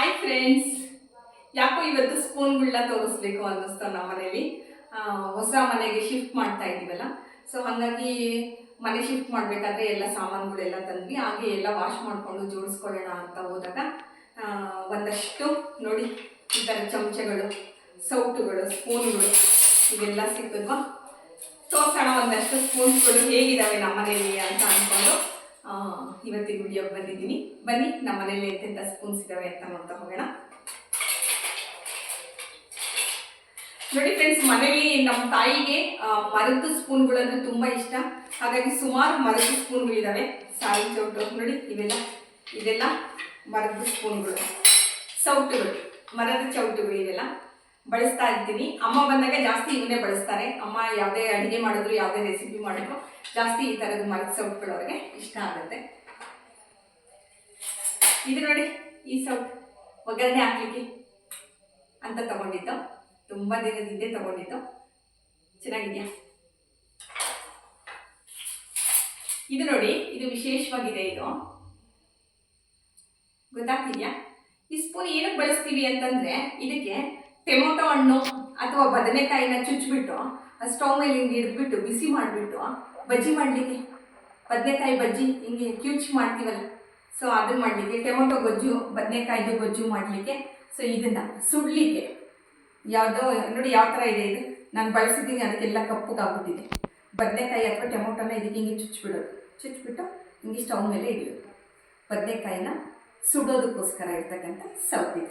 Hi friends ಯಾಕೋ ಇವತ್ತು ಸ್ಪೂನ್ಗಳನ್ನ ತೋರಿಸ್ಬೇಕು ಅನ್ನಿಸ್ತು ನಮ್ಮ ಮನೇಲಿ. ಹೊಸ ಮನೆಗೆ ಶಿಫ್ಟ್ ಮಾಡ್ತಾ ಇದ್ದೀವಲ್ಲ? ಸೊ ಹಾಗಾಗಿ ಮನೆ ಶಿಫ್ಟ್ ಮಾಡಬೇಕಾದ್ರೆ ಎಲ್ಲ ಸಾಮಾನುಗಳೆಲ್ಲ ತಂದ್ವಿ. ಹಾಗೆ ಎಲ್ಲ ವಾಶ್ ಮಾಡಿಕೊಂಡು ಜೋಡಿಸ್ಕೊಳ್ಳೋಣ ಅಂತ ಹೋದಾಗ ಒಂದಷ್ಟು ನೋಡಿ, ಈ ಥರ ಚಮಚಗಳು, ಸೌಟುಗಳು ಸ್ಪೂನ್ಗಳು ಇವೆಲ್ಲ ಸಿಕ್ಕಿದ್ವಾ ತೋರ್ಸೋಣ ಒಂದಷ್ಟು ಸ್ಪೂನ್ಸ್ಗಳು ಹೇಗಿದ್ದಾವೆ ನಮ್ಮ ಮನೆಯಲ್ಲಿ ಅಂತ ಅಂದ್ಕೊಂಡು ಇವತ್ತಿನ ವಿಡಿಯೋಗೆ ಬಂದಿದ್ದೀನಿ ಬನ್ನಿ, ನಮ್ಮ ಮನೇಲಿ ಎಂತೆಂಥ ಸ್ಪೂನ್ಸ್ ಇದ್ದಾವೆ ಅಂತ ನೋಡ್ತಾ ಹೋಗೋಣ. ನೋಡಿ ಫ್ರೆಂಡ್ಸ್ ಮನೇಲಿ ನಮ್ಮ ತಾಯಿಗೆ ಮರದ ಸ್ಪೂನ್ಗಳಂದ್ರೆ ತುಂಬ ಇಷ್ಟ. ಹಾಗಾಗಿ ಸುಮಾರು ಮರದ ಸ್ಪೂನ್ಗಳಿದ್ದಾವೆ ಸಾರಿ, ಚೌಟು. ನೋಡಿ, ಇವೆಲ್ಲ, ಇದೆಲ್ಲ ಮರದ ಸ್ಪೂನ್ಗಳು ಸೌಟುಗಳು ಮರದ ಚೌಟುಗಳು ಇವೆಲ್ಲ. ಬಳಸ್ತಾ ಇರ್ತೀನಿ. ಅಮ್ಮ ಬಂದಾಗ ಜಾಸ್ತಿ ಇವನ್ನೇ ಬಳಸ್ತಾರೆ. ಅಮ್ಮ ಯಾವುದೇ ಅಡುಗೆ ಮಾಡಿದ್ರು, ಯಾವುದೇ ರೆಸಿಪಿ ಮಾಡಿದ್ರು, ಜಾಸ್ತಿ ಈ ಥರದ ಮರದ ಸೌಟ್ಗಳು ಅವ್ರಿಗೆ ಇಷ್ಟ ಆಗುತ್ತೆ. ಇದು ನೋಡಿ, ಈ ಸೌಟ್ ಒಗ್ಗರಣೆ ಹಾಕ್ಲಿಕ್ಕೆ ಅಂತ ತಗೊಂಡಿದ್ದು. ತುಂಬ ದಿನದಿಂದ ತಗೊಂಡಿದ್ದು. ಚೆನ್ನಾಗಿದೆಯಾ? ಇದು ನೋಡಿ, ಇದು ವಿಶೇಷವಾಗಿದೆ ಇದು. ಗೊತ್ತಾಗ್ತಿದ್ಯಾ? ಈ ಸ್ಪೂನ್ ಏನಕ್ಕೆ ಬಳಸ್ತೀವಿ ಅಂತಂದ್ರೆ, ಇದಕ್ಕೆ ಟೊಮೊಟೊ ಹಣ್ಣು ಅಥವಾ ಬದನೆಕಾಯಿನ ಚುಚ್ಚಿಬಿಟ್ಟು ಸ್ಟವ್ ಮೇಲೆ ಹಿಂಗೆ ಇಡ್ಬಿಟ್ಟು ಬಿಸಿ ಮಾಡಿಬಿಟ್ಟು, ಬಜ್ಜಿ ಮಾಡಲಿಕ್ಕೆ. ಬದನೆಕಾಯಿ ಬಜ್ಜಿ ಹಿಂಗೆ ಕ್ಯೂಚ್ ಮಾಡ್ತೀವಲ್ಲ. ಸೊ ಅದನ್ನ ಮಾಡಲಿಕ್ಕೆ ಟೊಮೊಟೊ ಗೊಜ್ಜು, ಬದನೆಕಾಯಿದು ಗೊಜ್ಜು ಮಾಡಲಿಕ್ಕೆ. ಸೊ ಇದನ್ನ ಸುಡ್ಲಿಕ್ಕೆ ಯಾವುದೋ, ನೋಡಿ ಯಾವ ಥರ ಇದೆ ಇದು? ನಾನು ಬಳಸಿದ್ದೀನಿ, ಅದಕ್ಕೆಲ್ಲ ಕಪ್ಪಗಾಗ್ಬಿಟ್ಟಿದೆ ಬದನೆಕಾಯಿ ಅಥವಾ ಟೊಮೊಟೊನ ಇದಕ್ಕೆ ಹಿಂಗೆ ಚುಚ್ಚಿಬಿಡೋದು ಚುಚ್ಚಿಬಿಟ್ಟು ಹಿಂಗೆ ಸ್ಟವ್ ಮೇಲೆ ಇಡೋದು ಬದನೆಕಾಯಿನ ಸುಡೋದಕ್ಕೋಸ್ಕರ ಇರ್ತಕ್ಕಂಥ ಸೌದೆ.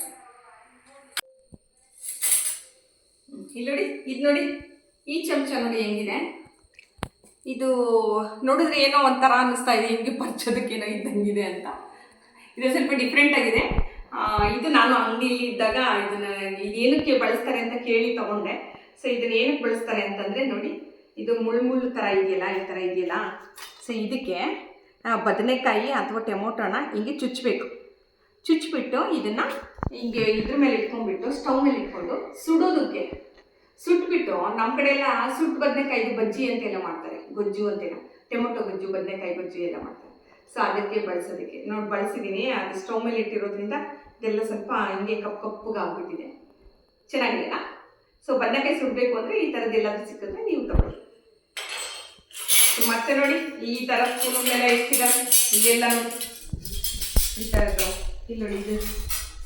ಇಲ್ಲಿ ನೋಡಿ ಇದು ನೋಡಿ ಈ ಚಮಚ ನೋಡಿ ಹೆಂಗಿದೆ. ಇದು ನೋಡಿದ್ರೆ ಏನೋ ಒಂಥರ ಅನ್ನಿಸ್ತಾ ಇದೆ, ಹಿಂಗೆ ಪರ್ಚೋದಕ್ಕೇನೋ ಇದ್ದಂಗಿದೆ ಅಂತ. ಇದು ಸ್ವಲ್ಪ ಡಿಫ್ರೆಂಟ್ ಆಗಿದೆ. ಇದು ನಾನು ಅಂಗಡಿಯಲ್ಲಿ ಇದ್ದಾಗ ಇದನ್ನ ಇದೇನಕ್ಕೆ ಬಳಸ್ತಾರೆ ಅಂತ ಕೇಳಿ ತಗೊಂಡೆ. ಸೊ ಇದನ್ನ ಏನಕ್ಕೆ ಬಳಸ್ತಾರೆ ಅಂತಂದ್ರೆ ನೋಡಿ, ಇದು ಮುಳ್ಳು ಮುಳ್ಳು ಥರ ಇದೆಯಲ್ಲ, ಈ ಥರ ಇದೆಯಲ್ಲ. ಸೊ ಇದಕ್ಕೆ ಬದನೆಕಾಯಿ ಅಥವಾ ಟೊಮೊಟೊನ ಹಿಂಗೆ ಚುಚ್ಚಬೇಕು ಚುಚ್ಚಿಬಿಟ್ಟು ಇದನ್ನ ಹಿಂಗೆ ಇದ್ರ ಮೇಲೆ ಇಟ್ಕೊಂಡ್ಬಿಟ್ಟು, ಸ್ಟವ್ ಮೇಲೆ ಇಟ್ಕೊಂಡು ಸುಡೋದಕ್ಕೆ. ಸುಟ್ಬಿಟ್ಟು ನಮ್ಮ ಕಡೆ ಎಲ್ಲ ಸುಟ್ಟು ಬದನೆಕಾಯಿ ಬಜ್ಜಿ ಅಂತೆಲ್ಲ ಮಾಡ್ತಾರೆ. ಗೊಜ್ಜು ಅಂತೆಲ್ಲ. ಟೊಮೊಟೊ ಗೊಜ್ಜು, ಬದನೆಕಾಯಿ ಬಜ್ಜಿ ಎಲ್ಲ ಮಾಡ್ತಾರೆ. ಸೊ ಅದಕ್ಕೆ ಬಳಸೋದಕ್ಕೆ. ನೋಡಿ ಬಳಸಿದ್ದೀನಿ ಅದು ಸ್ಟವ್ ಮೇಲೆ ಇಟ್ಟಿರೋದ್ರಿಂದ ಇದೆಲ್ಲ ಸ್ವಲ್ಪ ಹಿಂಗೆ ಕಪ್ಪು ಕಪ್ಪುಗೆ ಆಗ್ಬಿಟ್ಟಿದೆ. ಸೊ ಬದನೆಕಾಯಿ ಸುಡಬೇಕು ಅಂದರೆ ಈ ಥರದ್ದೆಲ್ಲಾದ್ರೂ ಸಿಕ್ಕಿದ್ರೆ ನೀವು ತಗೊಳ್ಳಿ. ಮತ್ತೆ ನೋಡಿ, ಈ ಥರ ಸ್ಪೂನು ಮೇಲೆ ಇವೆಲ್ಲ ಇದೆಲ್ಲ ಈ ಥರದ್ದು ಇಲ್ಲಿ ನೋಡಿ, ಇದು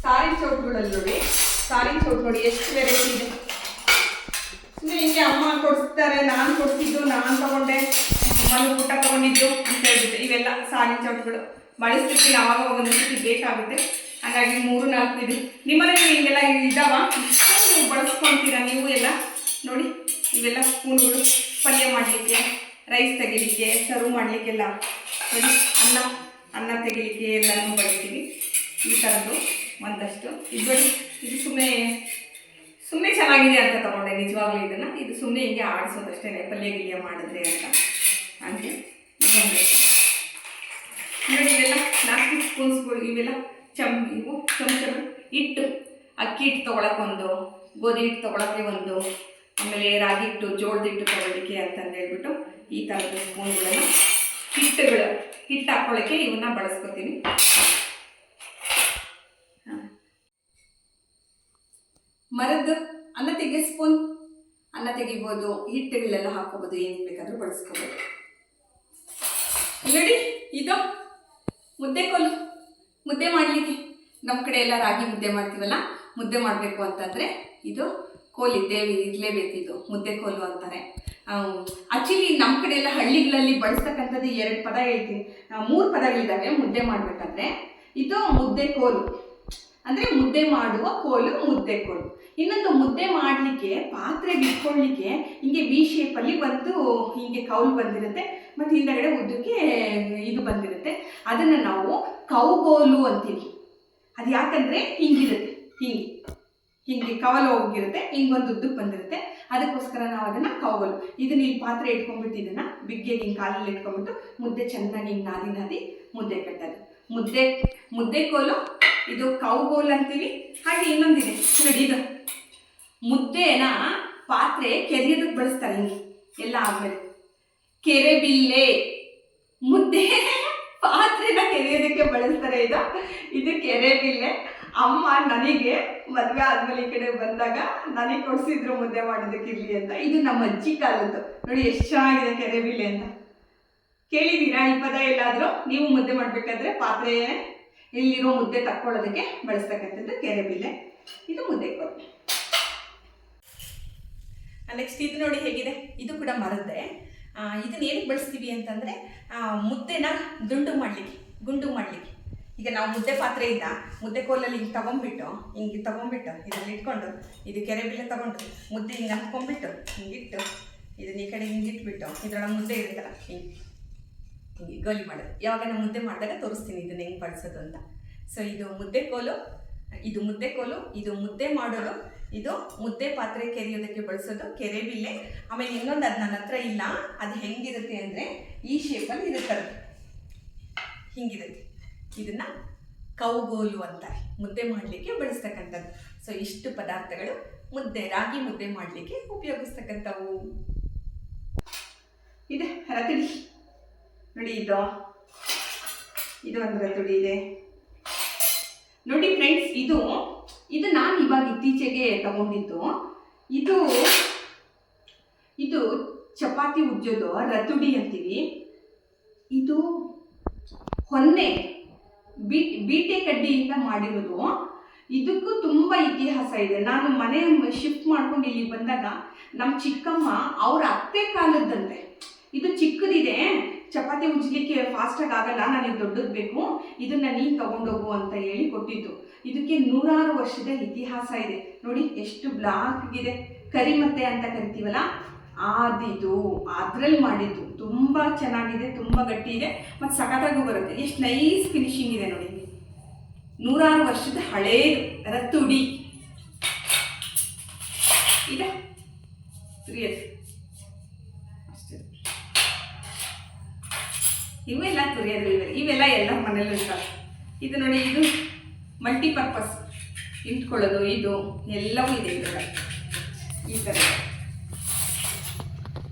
ಸಾರಿ ಚೌಟ್ಗಳಲ್ಲಿ ನೋಡಿ. ಸಾರಿ ಚೌಟ್ ನೋಡಿ, ಎಷ್ಟು ವೆರೈಟಿ ಇದೆ. ಹಿಂಗೆ ಅಮ್ಮ ಕೊಡಿಸ್ತಾರೆ, ನಾನು ಕೊಡ್ತಿದ್ದು ನಾನು ತಗೊಂಡೆ ಮನೆ ಊಟ ತಗೊಂಡಿದ್ದು ಅಂತ ಹೇಳ್ಬಿಟ್ಟು ಇವೆಲ್ಲ ಸಾರಿ ಚೌಟ್ಗಳು. ಬಳಸ್ತಿರ್ತೀನಿ ಅವಾಗ ಒಂದೊಂದ್ಸತಿ ಬೇಕಾಗುತ್ತೆ. ಹಾಗಾಗಿ ಮೂರು, ನಾಲ್ಕು ಇದು. ನಿಮ್ಮನೇಲಿ ಹಿಂಗೆಲ್ಲ ಇದ್ದಾವ ನೀವು ಬಳಸ್ಕೊತೀರಾ ನೀವು ಎಲ್ಲ? ನೋಡಿ, ಇವೆಲ್ಲ ಸ್ಪೂನ್ಗಳು ಪಲ್ಯ ಮಾಡಲಿಕ್ಕೆ, ರೈಸ್ ತೆಗಿಲಿಕ್ಕೆ, ಸರ್ವ್ ಮಾಡಲಿಕ್ಕೆಲ್ಲ ನೋಡಿ ಅನ್ನ ಅನ್ನ ತೆಗಿಲಿಕ್ಕೆ ಎಲ್ಲನೂ ಬಳಸ್ತೀವಿ. ಈ ಥರದ್ದು ಒಂದಷ್ಟು. ಇದು ಇದು ಸುಮ್ಮನೆ ಸುಮ್ಮನೆ ಚೆನ್ನಾಗಿದೆ ಅಂತ ತಗೊಂಡೆ, ನಿಜವಾಗ್ಲೂ ಇದನ್ನು. ಇದು ಸುಮ್ಮನೆ ಹಿಂಗೆ ಆಡಿಸೋದಷ್ಟೇ ಪಲ್ಯ ಗಿಲ್ಯ ಮಾಡಿದ್ರೆ ಅಂತ. ಹಾಗೆ ಇವೆಲ್ಲ ನಾಲ್ಕು ಸ್ಪೂನ್ಸ್ಗಳು ಇವೆಲ್ಲ ಚಮ್, ಇವು ಚಮಚಗಳು ಹಿಟ್ಟು. ಅಕ್ಕಿ ಹಿಟ್ಟು ತೊಗೊಳಕ್ಕೊಂದು ಗೋಧಿ ಹಿಟ್ಟು ತೊಗೊಳಕ್ಕೆ ಒಂದು, ಆಮೇಲೆ ರಾಗಿ ಹಿಟ್ಟು, ಜೋಳದ ಹಿಟ್ಟು ತೊಗೊಳ್ಳಿಕ್ಕೆ ಅಂತಂದು ಹೇಳ್ಬಿಟ್ಟು ಈ ಥರದ ಸ್ಪೂನ್ಗಳನ್ನು ಹಿಟ್ಟುಗಳು, ಹಿಟ್ಟು ಹಾಕ್ಕೊಳ್ಳೋಕ್ಕೆ ಇವನ್ನ ಬಳಸ್ಕೊತೀನಿ. ಮರದ್ದು ಅನ್ನ ತೆಗೆ ಸ್ಪೂನ್ ಅನ್ನ ತೆಗಿಬೋದು ಹಿಟ್ಟುಗಳೆಲ್ಲ ಹಾಕೋಬೋದು ಏನು ಬೇಕಾದರೂ ಬಳಸ್ಕೋಬೋದು. ನೋಡಿ ಇದು ಮುದ್ದೆ ಕೋಲು. ಮುದ್ದೆ ಮಾಡಲಿಕ್ಕೆ. ನಮ್ಮ ಕಡೆ ಎಲ್ಲ ರಾಗಿ ಮುದ್ದೆ ಮಾಡ್ತೀವಲ್ಲ, ಮುದ್ದೆ ಮಾಡಬೇಕು ಅಂತಂದರೆ ಇದು ಕೋಲ್ ಇದ್ದೇ ಇರಲೇಬೇಕು ಇದು, ಮುದ್ದೆ ಕೋಲು ಅಂತಾರೆ. ಆಕ್ಚುಲಿ ನಮ್ಮ ಕಡೆ ಎಲ್ಲ ಹಳ್ಳಿಗಳಲ್ಲಿ ಬಳಸ್ತಕ್ಕಂಥದ್ದು ಎರಡು ಪದ ಹೇಳ್ತೀನಿ. ಮೂರು ಪದಗಳಿದ್ದಾವೆ ಮುದ್ದೆ ಮಾಡಬೇಕಂದ್ರೆ. ಇದು ಮುದ್ದೆ ಕೋಲು. ಅಂದರೆ ಮುದ್ದೆ ಮಾಡುವ ಕೋಲು ಮುದ್ದೆ ಕೋಲು. ಇನ್ನೊಂದು ಮುದ್ದೆ ಮಾಡಲಿಕ್ಕೆ, ಪಾತ್ರೆಗೆ ಇಟ್ಕೊಳ್ಳಿಕ್ಕೆ ಹಿಂಗೆ ವಿ ಶೇಪಲ್ಲಿ ಬಂದು ಹಿಂಗೆ ಕೌಲ್ ಬಂದಿರುತ್ತೆ. ಮತ್ತು ಹಿಂದಗಡೆ ಉದ್ದಕ್ಕೆ ಇದು ಬಂದಿರುತ್ತೆ. ಅದನ್ನು ನಾವು ಕೌಗೋಲು ಅಂತೀವಿ. ಅದು ಯಾಕಂದರೆ ಹಿಂಗಿರುತ್ತೆ, ಹಿಂಗೆ. ಹಿಂಗೆ ಕವಲು ಹೋಗಿರುತ್ತೆ, ಹಿಂಗೊಂದು ಉದ್ದಕ್ಕೆ ಬಂದಿರುತ್ತೆ. ಅದಕ್ಕೋಸ್ಕರ ನಾವು ಅದನ್ನು ಕೌಗೋಲು. ಇದನ್ನ ಇಲ್ಲಿ ಪಾತ್ರೆ ಇಟ್ಕೊಂಡ್ಬಿಟ್ಟು ಇದನ್ನು ಬಿಗ್ಗೆಗೆ ಹಿಂಗೆ ಕಾಲಲ್ಲಿ ಇಟ್ಕೊಂಡ್ಬಿಟ್ಟು ಮುದ್ದೆ ಚೆನ್ನಾಗಿ ಹಿಂಗೆ ನಾದಿ ನಾದಿ ಮುದ್ದೆ ಕಟ್ಟೋದು. ಮುದ್ದೆ ಮುದ್ದೆ ಕೋಲು, ಇದು ಕೌಗೋಲ್ ಅಂತೀವಿ. ಹಾಗೆ ಇನ್ನೊಂದಿದೆ. ನೋಡಿ ಇದು. ಮುದ್ದೆನ ಪಾತ್ರೆ ಕೆರೆಯೋದಕ್ಕೆ ಬಳಸ್ತಾರೆ ಹಿಂಗೆ ಎಲ್ಲ ಆದ್ಮೇಲೆ. ಕೆರೆ ಬಿಲ್ಲೆ ಮುದ್ದೆ ಪಾತ್ರೆನ ಕೆರೆಯೋದಕ್ಕೆ ಬಳಸ್ತಾರೆ ಇದು. ಇದು ಕೆರೆ ಬಿಲ್ಲೆ ಅಮ್ಮ ನನಗೆ ಮದುವೆ ಆದ್ಮೇಲೆ ಈ ಕಡೆ ಬಂದಾಗ ನನಗೆ ಕೊಡಿಸಿದ್ರು ಮುದ್ದೆ ಮಾಡೋದಕ್ಕೆ ಇರ್ಲಿ ಅಂತ. ಇದು ನಮ್ಮ ಅಜ್ಜಿ ಕಾಲದ್ದು. ನೋಡಿ, ಎಷ್ಟು ಚೆನ್ನಾಗಿದೆ ಕೆರೆಬಿಲೆ ಅಂತ. ಕೇಳಿದ್ದೀರಾ ಈ ಪದ ಎಲ್ಲಾದರೂ ನೀವು ಮುದ್ದೆ ಮಾಡಬೇಕಾದ್ರೆ ಪಾತ್ರೆ ಇಲ್ಲಿರೋ ಮುದ್ದೆ ತಕ್ಕೊಳ್ಳೋದಕ್ಕೆ ಬಳಸ್ತಕ್ಕಂಥದ್ದು ಕೆರೆಬಿಲ್ಲೆ. ಇದು ಮುದ್ದೆ ಕೊರತೆ ನೆಕ್ಸ್ಟ್ ಇದು ನೋಡಿ ಹೇಗಿದೆ. ಇದು ಕೂಡ ಮರದ್ದೆ. ಇದನ್ನ ಏನಕ್ಕೆ ಬಳಸ್ತೀವಿ ಅಂತಂದರೆ ಮುದ್ದೆನ ದುಂಡು ಮಾಡಲಿಕ್ಕೆ, ಗುಂಡು ಮಾಡಲಿಕ್ಕೆ. ಈಗ ನಾವು ಮುದ್ದೆ ಪಾತ್ರೆ ಪಾತ್ರೆಯಿಂದ ಮುದ್ದೆ ಕೋಲಲ್ಲಿ ಹಿಂಗೆ ತಗೊಂಡ್ಬಿಟ್ಟು ಹಿಂಗೆ ತಗೊಂಡ್ಬಿಟ್ಟು, ಇದನ್ನ ಇಟ್ಕೊಂಡು, ಇದು ಕೆರೆಬಿಲೆ ತಗೊಂಡು ಮುದ್ದೆ ಹಿಂಗೆ ಅಂದ್ಕೊಂಡ್ಬಿಟ್ಟು, ಹಿಂಗಿಟ್ಟು, ಇದನ್ನ ಈ ಕಡೆ ಹಿಂಗೆ ಇಟ್ಬಿಟ್ಟು ಇದ್ರೊಳಗೆ ಮುದ್ದೆ ಇರುತ್ತಲ್ಲ, ಹಿಂಗೆ. ಹಿಂಗೆ ಗೋಲಿ ಮಾಡೋದು. ಯಾವಾಗ ನಾನು ಮುದ್ದೆ ಮಾಡಿದಾಗ ತೋರಿಸ್ತೀನಿ ಇದನ್ನ ಹೆಂಗೆ ಬಳಸೋದು ಅಂತ. ಸೊ ಇದು ಮುದ್ದೆ ಕೋಲು, ಇದು ಮುದ್ದೆ ಕೋಲು, ಇದು ಮುದ್ದೆ ಮಾಡೋದು, ಇದು ಮುದ್ದೆ ಪಾತ್ರೆ ಕೆರೆಯೋದಕ್ಕೆ ಬಳಸೋದು ಕೆರೆ ಬಿಲ್ಲೆ ಆಮೇಲೆ ಇನ್ನೊಂದು ಅದು ನನ್ನ ಹತ್ರ ಇಲ್ಲ, ಅದು ಹೆಂಗಿರುತ್ತೆ ಅಂದರೆ ಈ ಶೇಪಲ್ಲಿ ಇರುತ್ತೆ ಅದು. ಹಿಂಗಿರುತ್ತೆ. ಇದನ್ನ ಕೌಗೋಲು ಅಂತಾರೆ ಮುದ್ದೆ ಮಾಡಲಿಕ್ಕೆ ಬಳಸ್ತಕ್ಕಂಥದ್ದು. ಸೊ ಇಷ್ಟು ಪದಾರ್ಥಗಳು ಮುದ್ದೆ, ರಾಗಿ ಮುದ್ದೆ ಮಾಡಲಿಕ್ಕೆ ಉಪಯೋಗಿಸ್ತಕ್ಕಂಥವು. ಇದೆ ರತಡಿ ನೋಡಿ ಇದು. ಇದು ಒಂದು ಇದೆ. ನೋಡಿ ಫ್ರೆಂಡ್ಸ್ ಇದು. ಇದು ನಾನು ಇವಾಗ ಇತ್ತೀಚೆಗೆ ತಗೊಂಡಿದ್ದು. ಇದು ಇದು ಚಪಾತಿ ಉಜ್ಜೋದು, ರತುಡಿ ಅಂತೀವಿ. ಇದು ಹೊನ್ನೆ, ಬಿ, ಬೀಟೆ ಕಡ್ಡಿಯಿಂದ ಮಾಡಿರೋದು. ಇದಕ್ಕೂ ತುಂಬ ಇತಿಹಾಸ ಇದೆ. ನಾನು ಮನೆ ಶಿಫ್ಟ್ ಮಾಡ್ಕೊಂಡು ಇಲ್ಲಿ ಬಂದಾಗ ನಮ್ಮ ಚಿಕ್ಕಮ್ಮ ಅವ್ರ ಅತ್ತೆ ಕಾಲದ್ದಂತೆ. ಇದು ಚಿಕ್ಕದಿದೆ. ಚಪಾತಿ ಉಜ್ಲಿಕ್ಕೆ ಫಾಸ್ಟಾಗಿ ಆಗಲ್ಲ ನನಗೆ ದೊಡ್ಡದು ಬೇಕು, ಇದನ್ನ ನೀನು ತಗೊಂಡೋಗು ಅಂತ ಹೇಳಿ ಕೊಟ್ಟಿದ್ದು. ಇದಕ್ಕೆ ನೂರಾರು ವರ್ಷದ ಇತಿಹಾಸ ಇದೆ. ನೋಡಿ, ಎಷ್ಟು ಬ್ಲಾಕ್ ಇದೆ ಕರಿಮತ್ತೆ ಅಂತ ಕರಿತೀವಲ್ಲ, ಆದಿದು ಅದ್ರಲ್ಲಿ ಮಾಡಿದ್ದು. ತುಂಬ ಚೆನ್ನಾಗಿದೆ, ತುಂಬ ಗಟ್ಟಿ ಇದೆ, ಮತ್ತು ಸಖತ್ತಾಗೂ ಬರುತ್ತೆ. ಎಷ್ಟು ನೈಸ್ ಫಿನಿಶಿಂಗ್ ಇದೆ ನೋಡಿ. ನೂರಾರು ವರ್ಷದ ಹಳೇದು, ರತ್ತುಡಿ. ಇವೆಲ್ಲ ತುರಿಯೋದು ಇವೆ. ಇವೆಲ್ಲ ಎಲ್ಲ ಮನೇಲಿ ಇರ್ತವೆ. ಇದು ನೋಡಿ, ಇದು ಮಲ್ಟಿಪರ್ಪಸ್ ಇಟ್ಕೊಳ್ಳೋದು, ಇದು ಎಲ್ಲವೂ ಇದೆ ಇದರಲ್ಲಿ ಈ ಥರ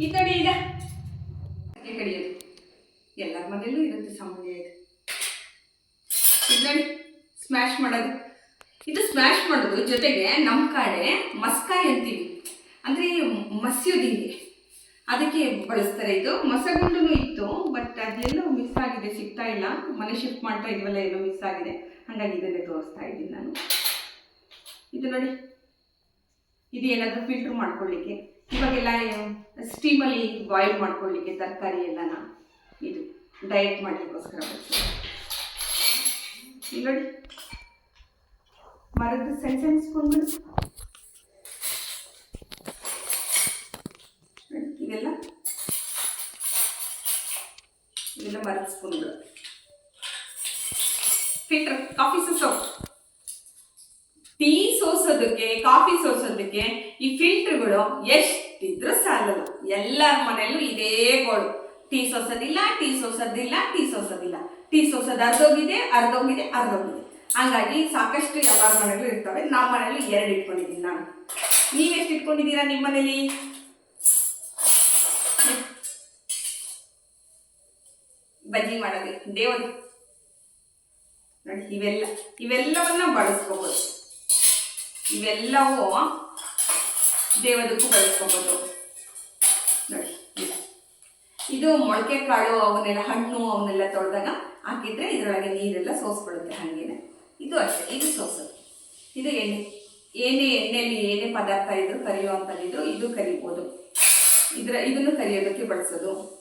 ಈ ಕಡೆ ಇದೆ ಈ ಕಡಿಯೋದು. ಎಲ್ಲರ ಮನೇಲೂ ಇರುತ್ತೆ ಸಾಮಾನ್ಯ ಇದು. ಇದು ನೋಡಿ ಸ್ಮ್ಯಾಶ್ ಮಾಡೋದು. ಇದು ಸ್ಮ್ಯಾಶ್ ಮಾಡೋದು ಜೊತೆಗೆ ನಮ್ಮ ಕಡೆ ಮಸ್ಕಾಯಿ ಅಂತೀವಿ ಅಂದರೆ ಮಸಿಯೋದು ಅದಕ್ಕೆ ಬಳಸ್ತಾರೆ. ಇದು ಮೊಸಗುಂಡು ಇತ್ತು ಬಟ್ ಅದೆಲ್ಲೋ ಮಿಸ್ ಆಗಿದೆ, ಸಿಗ್ತಾ ಇಲ್ಲ. ಮನೆ ಶಿಫ್ಟ್ ಮಾಡ್ತಾ ಇದ್ವಲ್ಲ, ಏನೋ ಮಿಸ್ ಆಗಿದೆ. ಹಾಗಾಗಿ ಇದನ್ನೇ ತೋರಿಸ್ತಾ ಇದ್ದೀನಿ ನಾನು. ಇದು ನೋಡಿ. ಇದು ಏನಾದರೂ ಫಿಲ್ಟರ್ ಮಾಡ್ಕೊಳ್ಳಿಕ್ಕೆ. ಇವಾಗೆಲ್ಲ ಸ್ಟೀಮಲ್ಲಿ ಬಾಯ್ಲ್ ಮಾಡ್ಕೊಳ್ಳಿಕ್ಕೆ ತರಕಾರಿ ಎಲ್ಲನ. ಇದು ಡಯಟ್ ಮಾಡಲಿಕ್ಕೋಸ್ಕರ ಬಳಸ್ತಾರೆ. ನೋಡಿ. ಮರದ ಸಣ್ಣ ಸಣ್ಣ ಇದೆಲ್ಲ? ಇವೆಲ್ಲ ಮರದ ಸ್ಪೂನ್ಗಳು ಫಿಲ್ಟರ್ ಕಾಫಿ ಸೋಸೋ. ಟೀ ಸೋಸೋದಕ್ಕೆ, ಕಾಫಿ ಸೋಸೋದಕ್ಕೆ ಈ ಫಿಲ್ಟರ್ಗಳು ಎಷ್ಟಿದ್ರೂ ಸಾಲದು. ಎಲ್ಲರ ಮನೆಯಲ್ಲೂ ಇದೇ ಗೋಳು. ಟೀ ಸೋಸೋದಿಲ್ಲ ಟೀ ಸೋಸೋದಿಲ್ಲ ಟೀ ಸೋಸೋದಿಲ್ಲ. ಟೀ ಸೋಸೋದು ಅರ್ಧೋಗಿದೆ ಅರ್ಧೋಗಿದೆ ಅರ್ಧೋಗಿದೆ. ಹಂಗಾಗಿ ಸಾಕಷ್ಟು ಎಲ್ಲರ ಮನೆಯಲ್ಲೂ ಇರ್ತವೆ. ನಮ್ಮ ಮನೇಲಿ ಎರಡು ಇಟ್ಕೊಂಡಿದ್ದೀನಿ ನಾನು. ನೀವೆಷ್ಟು ಇಟ್ಕೊಂಡಿದ್ದೀರಾ ನಿಮ್ಮ ಮನೇಲಿ ಬಜ್ಜಿ ಮಾಡೋದು. ದೇವರು. ನೋಡಿ, ಇವೆಲ್ಲ, ಇವೆಲ್ಲವನ್ನ ಬಳಸ್ಕೋಬೋದು. ಇವೆಲ್ಲವೂ ದೇವದಕ್ಕೂ ಬಳಸ್ಕೋಬೋದು. ನೋಡಿ ಇದು. ಮೊಳಕೆ ಕಾಳು ಅವನ್ನೆಲ್ಲ ಹಣ್ಣು, ಅವನ್ನೆಲ್ಲ ತೊಳೆದಾಗ ಹಾಕಿದ್ರೆ ಇದರೊಳಗೆ ನೀರೆಲ್ಲ ಸೋಸ್ಬಿಡುತ್ತೆ ಹಾಗೇನೆ ಇದು ಅಷ್ಟೇ, ಇದು ಸೋಸೋದು. ಇದು ಎಣ್ಣೆ. ಏನೇ ಎಣ್ಣೆಯಲ್ಲಿ ಏನೇ ಪದಾರ್ಥ ಇದ್ರು ಕರಿಯುವಂಥದ್ದು ಇದು ಕರಿಬೋದು. ಇದರ, ಇದನ್ನು ಕರಿಯೋದಕ್ಕೆ ಬಳಸೋದು.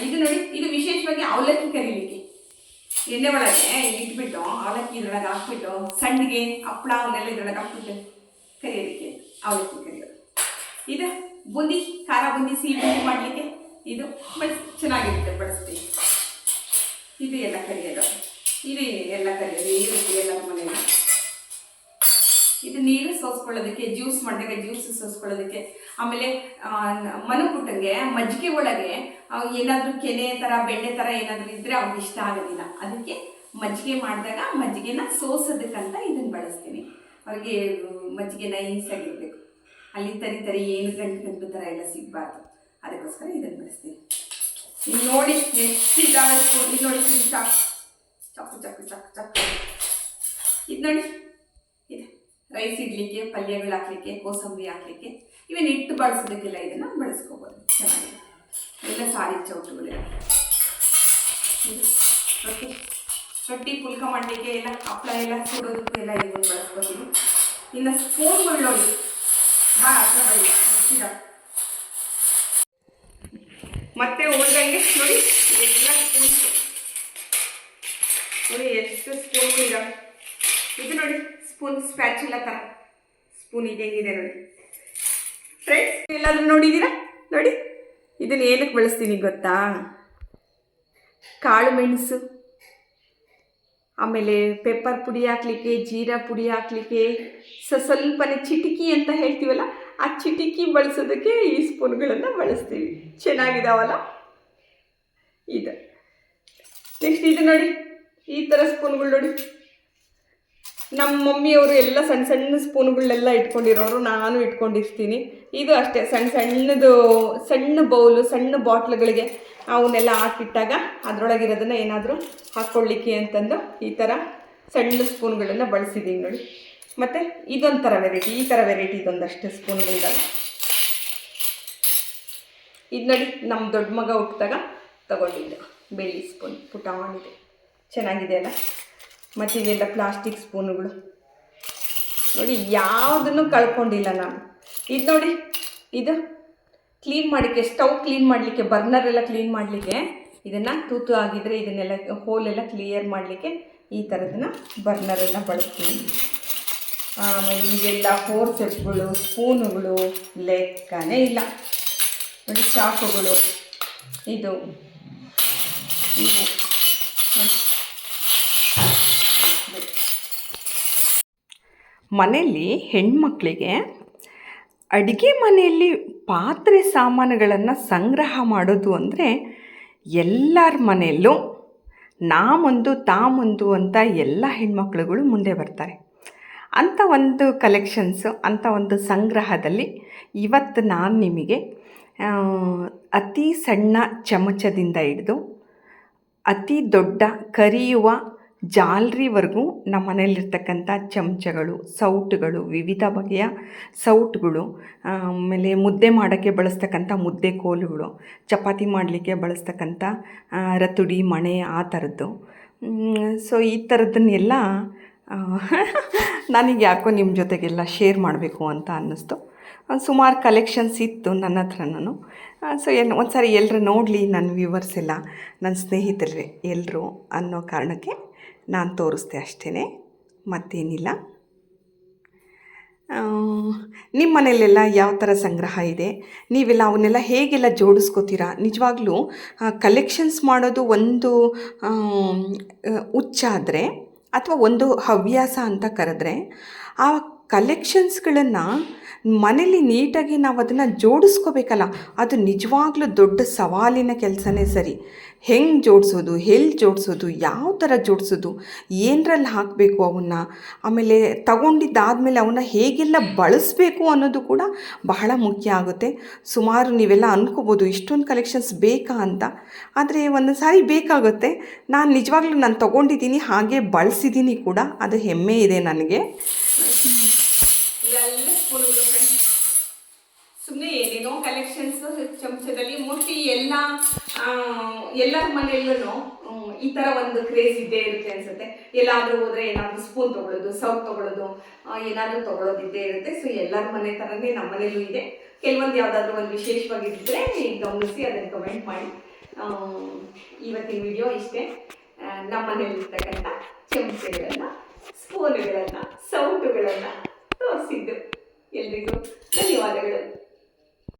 ಇದು ನೋಡಿ ಇದು ವಿಶೇಷವಾಗಿ ಅವಲಕ್ಕಿ ಕರಿಲಿಕ್ಕೆ. ಎಣ್ಣೆ ಒಳಗೆ ಇಟ್ಬಿಟ್ಟು ಅವಲಕ್ಕಿ ಇದ್ರೊಳಗೆ ಹಾಕ್ಬಿಟ್ಟು ಸಂಡಿಗೆ ಹಪ್ಪಳ ಅವನ್ನೆಲ್ಲ ಇದ್ರೊಳಗೆ ಹಾಕ್ಬಿಟ್ಟು ಕರಿಯೋದಕ್ಕೆ ಅವಲಕ್ಕಿ ಕರಿಯೋದು. ಇದು ಬುಂದಿ ಖಾರ ಬುಂದಿ ಸಿಹಿ ಬುಂದಿ ಮಾಡಲಿಕ್ಕೆ ಇದು ಬಳಸ್ ಚೆನ್ನಾಗಿರುತ್ತೆ ಬಳಸ್ತೀವಿ ಇದು ಎಲ್ಲ ಕರಿಯೋದು. ಇದು ಎಲ್ಲ ಕರಿಯೋದು. ರೀತಿ ಎಲ್ಲ ಮನೆಯಲ್ಲಿ ಇದು ನೀರು ಸೋಸ್ಕೊಳ್ಳೋದಕ್ಕೆ ಜ್ಯೂಸ್ ಮಾಡಿದಾಗ ಜ್ಯೂಸ್ ಸೋಸ್ಕೊಳ್ಳೋದಕ್ಕೆ. ಆಮೇಲೆ ಆ, ನ- ಮನು ಪುಟ್ಟಂಗೆ ಮಜ್ಜಿಗೆ ಒಳಗೆ ಏನಾದ್ರೂ ಕೆನೆ ಥರ ಬೆಣ್ಣೆ ಥರ ಏನಾದರೂ ಇದ್ದರೆ ಅವ್ರಿಗೆ ಇಷ್ಟ ಆಗೋದಿಲ್ಲ. ಅದಕ್ಕೆ ಮಜ್ಜಿಗೆ ಮಾಡಿದಾಗ ಮಜ್ಜಿಗೆನ ಸೋಸೋದಕ್ಕಂತ ಇದನ್ನು ಬಳಸ್ತೀನಿ. ಅವ್ರಿಗೆ ಮಜ್ಜಿಗೆನ ನೈಸಾಗಿರ್ಬೇಕು ಅಲ್ಲಿ ತರಿ ತರಿ ಏನು ಗಂಟು ಗಂಟು ಥರ ಎಲ್ಲ ಸಿಗಬಾರ್ದು. ಅದಕ್ಕೋಸ್ಕರ ಇದನ್ನು ಬಳಸ್ತೀನಿ. ಇಲ್ಲಿ ನೋಡಿ ಎಷ್ಟು ಇದ್ದಾವೆ ಇದು ನೋಡಿ ಚಾಕು. ಚಾಕು ಚಾಕು ಚಾಕು ಚಾಕು. ಇದು ನೋಡಿ. ಇದೆ. ರೈಸ್ ಇಡ್ಲಿಕ್ಕೆ, ಪಲ್ಯಗಳು ಹಾಕ್ಲಿಕ್ಕೆ, ಕೋಸಂಬರಿ ಹಾಕ್ಲಿಕ್ಕೆ ಇವನ್ ಹಿಟ್ಟು ಬಳಸೋದಕ್ಕೆಲ್ಲ ಇದನ್ನು ಬಳಸ್ಕೋಬೋದು. ಚೆನ್ನಾಗಿದೆ. ಎಲ್ಲ ಸಾರಿ ಚೌಟುಗಳೆಲ್ಲ ಇದು ರೊಟ್ಟಿ ರೊಟ್ಟಿ, ಪುಲ್ಕ ಮಾಡಲಿಕ್ಕೆ ಎಲ್ಲ ಹಪ್ಪಳ ಎಲ್ಲ ಸುಡೋದಕ್ಕೂ ಎಲ್ಲ ಇದನ್ನು ಬಳಸ್ಕೋತೀವಿ ಇನ್ನು ಸ್ಪೂನ್ಗಳು ನೋಡಿ. ಭಾಳ ಹತ್ರ ಹಚ್ಚಿದ ಮತ್ತೆ ಉಳ್ದಂಗೆ ನೋಡಿ, ಎಲ್ಲ ಸ್ಪೂನ್ಸ್ ನೋಡಿ, ಎಷ್ಟು ಸ್ಪೂನ್ ಇದ ಇದು ನೋಡಿ ಸ್ಪೂನ್ ಸ್ಪ್ಯಾಚ್ ಇಲ್ಲ ತರ. ಸ್ಪೂನ್ ಇದೆ ಹೆಂಗಿದೆ ನೋಡಿ. ಫ್ರೆಂಡ್ಸ್ ಎಲ್ಲಾದ್ರೂ ನೋಡಿದ್ದೀರಾ? ನೋಡಿ. ಇದನ್ನ ಏನಕ್ಕೆ ಬಳಸ್ತೀನಿ ಗೊತ್ತಾ? ಕಾಳು ಮೆಣಸು, ಆಮೇಲೆ ಪೆಪ್ಪರ್ ಪುಡಿ ಹಾಕ್ಲಿಕ್ಕೆ, ಜೀರಾ ಪುಡಿ ಹಾಕ್ಲಿಕ್ಕೆ, ಸ ಸ್ವಲ್ಪನೇ ಚಿಟಿಕಿ ಅಂತ ಹೇಳ್ತೀವಲ್ಲ, ಆ ಚಿಟಿಕಿ ಬಳಸೋದಕ್ಕೆ ಈ ಸ್ಪೂನ್ಗಳನ್ನು ಬಳಸ್ತೀವಿ. ಚೆನ್ನಾಗಿದಾವಲ್ಲ? ಇದು. ನೆಕ್ಸ್ಟ್ ಇದು ನೋಡಿ, ಈ ಥರ ಸ್ಪೂನ್ಗಳು ನೋಡಿ. ನಮ್ಮ ಮಮ್ಮಿಯವರು ಎಲ್ಲ ಸಣ್ಣ ಸಣ್ಣ ಸ್ಪೂನ್ಗಳನ್ನೆಲ್ಲ ಇಟ್ಕೊಂಡಿರೋರು, ನಾನು ಇಟ್ಕೊಂಡಿರ್ತೀನಿ. ಇದು ಅಷ್ಟೇ ಸಣ್ಣ ಸಣ್ಣದು, ಸಣ್ಣ ಬೌಲು, ಸಣ್ಣ ಬಾಟ್ಲುಗಳಿಗೆ ಅವನ್ನೆಲ್ಲ ಹಾಕಿಟ್ಟಾಗ ಅದರೊಳಗಿರೋದನ್ನು ಏನಾದರೂ ಹಾಕ್ಕೊಳ್ಳಿಕ್ಕೆ ಅಂತಂದು ಈ ಥರ ಸಣ್ಣ ಸ್ಪೂನ್ಗಳನ್ನು ಬಳಸಿದ್ದೀನಿ ನೋಡಿ. ಮತ್ತು ಇದೊಂಥರ ವೆರೈಟಿ ಈ ಥರ ವೆರೈಟಿ ಇದೊಂದಷ್ಟು ಸ್ಪೂನ್ಗಳಿದ್ದಾವೆ. ಇದು ನೋಡಿ ನಮ್ಮ ದೊಡ್ಡ ಮಗ ಹುಟ್ಟಿದಾಗ ತಗೊಂಡಿದ್ದು, ಬೆಳ್ಳಿ ಸ್ಪೂನ್ ಪುಟಾಣಿದೆ. ಚೆನ್ನಾಗಿದೆ ಅಲ್ಲ? ಮತ್ತು ಇವೆಲ್ಲ ಪ್ಲಾಸ್ಟಿಕ್ ಸ್ಪೂನುಗಳು ನೋಡಿ, ಯಾವುದನ್ನು ಕಳ್ಕೊಂಡಿಲ್ಲ ನಾನು. ಇದು ನೋಡಿ, ಇದು ಕ್ಲೀನ್ ಮಾಡಲಿಕ್ಕೆ ಸ್ಟವ್ ಕ್ಲೀನ್ ಮಾಡಲಿಕ್ಕೆ ಬರ್ನರ್ ಎಲ್ಲ ಕ್ಲೀನ್ ಮಾಡಲಿಕ್ಕೆ ಇದನ್ನು ತೂತು ಆಗಿದ್ದರೆ ಇದನ್ನೆಲ್ಲ ಹೋಲೆಲ್ಲ ಕ್ಲಿಯರ್ ಮಾಡಲಿಕ್ಕೆ ಈ ಥರದನ್ನ ಬರ್ನರೆಲ್ಲ ಬಳಸ್ತೀನಿ. ಆಮೇಲೆ ಇವೆಲ್ಲ ಫೋರ್ಸೆಪ್ಗಳು ಸ್ಪೂನುಗಳು ಲೆಕ್ಕನೇ ಇಲ್ಲ. ನೋಡಿ, ಚಾಕುಗಳು. ಇದು, ಇವು. ಮನೆಯಲ್ಲಿ ಹೆಣ್ಮಕ್ಳಿಗೆ ಅಡುಗೆ ಮನೆಯಲ್ಲಿ ಪಾತ್ರೆ ಸಾಮಾನುಗಳನ್ನು ಸಂಗ್ರಹ ಮಾಡೋದು ಅಂದರೆ ಎಲ್ಲರ ಮನೆಯಲ್ಲೂ ನಾ ಮುಂದು ತಾ ಮುಂದು ಅಂತ ಎಲ್ಲ ಹೆಣ್ಮಕ್ಳುಗಳು ಮುಂದೆ ಬರ್ತಾರೆ. ಅಂಥ ಒಂದು ಕಲೆಕ್ಷನ್ಸು ಅಂಥ ಒಂದು ಸಂಗ್ರಹದಲ್ಲಿ ಇವತ್ತು ನಾನು ನಿಮಗೆ ಅತಿ ಸಣ್ಣ ಚಮಚದಿಂದ ಹಿಡಿದು ಅತಿ ದೊಡ್ಡ ಕರಿಯುವ ಜಾಲರಿವರೆಗೂ ನಮ್ಮ ಮನೆಯಲ್ಲಿರ್ತಕ್ಕಂಥ ಚಮಚಗಳು, ಸೌಟ್ಗಳು, ವಿವಿಧ ಬಗೆಯ ಸೌಟ್ಗಳು ಆಮೇಲೆ ಮುದ್ದೆ ಮಾಡೋಕ್ಕೆ ಬಳಸ್ತಕ್ಕಂಥ ಮುದ್ದೆ ಕೋಲುಗಳು, ಚಪಾತಿ ಮಾಡಲಿಕ್ಕೆ ಬಳಸ್ತಕ್ಕಂಥ ರತುಡಿ, ಮಣೆ ಆ ಥರದ್ದು. ಸೊ ಈ ಥರದನ್ನೆಲ್ಲ ನನಗೆ ಯಾಕೋ ನಿಮ್ಮ ಜೊತೆಗೆಲ್ಲ ಶೇರ್ ಮಾಡಬೇಕು ಅಂತ ಅನ್ನಿಸ್ತು. ಸುಮಾರು ಕಲೆಕ್ಷನ್ಸ್ ಇತ್ತು ನನ್ನ ಹತ್ರನೂ. ಸೊ ಏನು ಒಂದು ಸಾರಿ ಎಲ್ಲರೂ ನೋಡಲಿ, ನನ್ನ ವ್ಯೂವರ್ಸ್ ಎಲ್ಲ, ನನ್ನ ಸ್ನೇಹಿತರೇ ಎಲ್ಲರೂ ಅನ್ನೋ ಕಾರಣಕ್ಕೆ. ನಾನು ತೋರಿಸ್ದೆ ಅಷ್ಟೇ ಮತ್ತೇನಿಲ್ಲ. ನಿಮ್ಮ ಮನೆಯಲ್ಲೆಲ್ಲ ಯಾವ ಥರ ಸಂಗ್ರಹ ಇದೆ? ನೀವೆಲ್ಲ ಅವನ್ನೆಲ್ಲ ಹೇಗೆಲ್ಲ ಜೋಡಿಸ್ಕೋತೀರಾ? ನಿಜವಾಗ್ಲೂ ಕಲೆಕ್ಷನ್ಸ್ ಮಾಡೋದು ಒಂದು ಹುಚ್ಚಾದರೆ ಅಥವಾ ಒಂದು ಹವ್ಯಾಸ ಅಂತ ಕರೆದ್ರೆ, ಆ ಕಲೆಕ್ಷನ್ಸ್ಗಳನ್ನು ಮನೇಲಿ ನೀಟಾಗಿ ನಾವು ಅದನ್ನು ಜೋಡಿಸ್ಕೋಬೇಕಲ್ಲ, ಅದು ನಿಜವಾಗ್ಲೂ ದೊಡ್ಡ ಸವಾಲಿನ ಕೆಲಸನೇ ಸರಿ. ಹೆಂಗೆ ಜೋಡಿಸೋದು ಎಲ್ಲಿ ಜೋಡಿಸೋದು, ಯಾವ ಥರ ಜೋಡಿಸೋದು, ಏನರಲ್ಲಿ ಹಾಕಬೇಕು ಅವನ್ನ ಆಮೇಲೆ ತಗೊಂಡಿದ್ದಾದಮೇಲೆ ಅವನ್ನ ಹೇಗೆಲ್ಲ ಬಳಸಬೇಕು ಅನ್ನೋದು ಕೂಡ ಬಹಳ ಮುಖ್ಯ ಆಗುತ್ತೆ. ಸುಮಾರು ನೀವೆಲ್ಲ ಅನ್ಕೋಬೋದು ಇಷ್ಟೊಂದು ಕಲೆಕ್ಷನ್ಸ್ ಬೇಕಾ ಅಂತ. ಆದರೆ ಒಂದೊಂದು ಸಾರಿ ಬೇಕಾಗುತ್ತೆ. ನಾನು ನಿಜವಾಗ್ಲೂ ನಾನು ತೊಗೊಂಡಿದ್ದೀನಿ, ಹಾಗೆ ಬಳಸಿದ್ದೀನಿ ಕೂಡ. ಅದು ಹೆಮ್ಮೆ ಇದೆ ನನಗೆ. ಸುಮ್ಮನೆ ಏನೇನೋ ಕಲೆಕ್ಷನ್ಸ್ ಚಮಚದಲ್ಲಿ ಮೋಸ್ಟ್ಲಿ ಎಲ್ಲ ಎಲ್ಲರ ಮನೆಯಲ್ಲೂ ಈ ತರ ಒಂದು ಕ್ರೇಜ್ ಇದ್ದೇ ಇರುತ್ತೆ ಅನ್ಸುತ್ತೆ. ಎಲ್ಲಾದ್ರೂ ಹೋದ್ರೆ ಏನಾದರೂ ಸ್ಪೂನ್ ತಗೊಳ್ಳೋದು ಸೌಟ್ ತಗೊಳ್ಳೋದು ಏನಾದ್ರೂ ತಗೊಳ್ಳೋದು ಇದ್ದೇ ಇರುತ್ತೆ. ಸೊ ಎಲ್ಲರ ಮನೆ ತರನೇ ನಮ್ಮ ಮನೆಯಲ್ಲೂ ಇದೆ. ಕೆಲವೊಂದು ಯಾವ್ದಾದ್ರು ಒಂದು ವಿಶೇಷವಾಗಿದ್ದರೆ ಗಮನಿಸಿ ಅದನ್ನು ಕಮೆಂಟ್ ಮಾಡಿ. ಇವತ್ತಿನ ವಿಡಿಯೋ ಇಷ್ಟೇ. ನಮ್ಮ ನಮ್ಮ ಇರ್ತಕ್ಕಂಥ ಚಮಚೆಗಳನ್ನು ಸ್ಪೂನ್ಗಳನ್ನು ಸೌಟುಗಳನ್ನು ತೋರಿಸಿದ್ದು. ಎಲ್ರಿಗೂ ಧನ್ಯವಾದಗಳು.